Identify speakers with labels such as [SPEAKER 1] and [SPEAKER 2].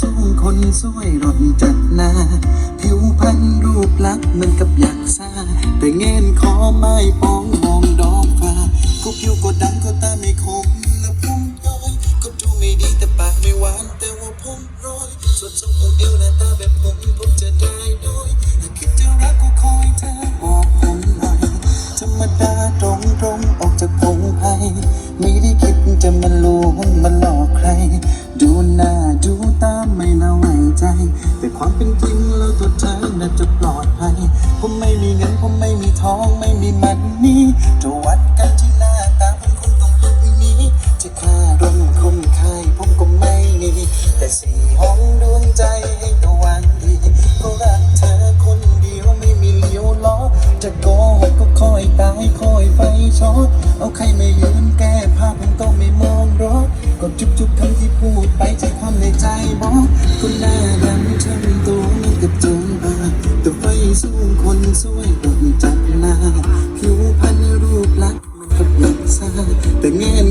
[SPEAKER 1] สวยรถจัดหนาผิวพรรณรูปลักษณ์เหมือนกับยักษ์ซาแต่เงินขอไม่ปองมองดอกฟ้าก็ผิวก็ดำก็ตาไม่คมและพุงย้อยก็ดูไม่ดีแต่ปากไม่หวานแต่ว่าผมร้อยส่วนทรงองเอวหน้าตาแบบผมผมจะได้ ความเป็นจริงแล้วตัวเธอน่าจะปลอดภัย ผมไม่มีเงินผมไม่มีทองไม่มีมันนี่จะวัดกันที่หน้าตาผมคงต้องลุกนี้จะค่ารมคมคายผมก็ไม่มีแต่สี่ห้องดวงใจให้ตะวันดีก็รักเธอคนเดียวไม่มีเลี้ยวล้อจะโกหกก็คอยตายคอยไฟช็อตเอาใครมายืนแก้ ทุกคำที่พูดไปใจความในใจบอกคนหน่าดำฉันตัวนั่นกับจมตาแต่ไฟสู้คนสวยต้องจับหน้าผิวพรรณรูปลักษณ์มันก็ปลักซ่าแต่เง่น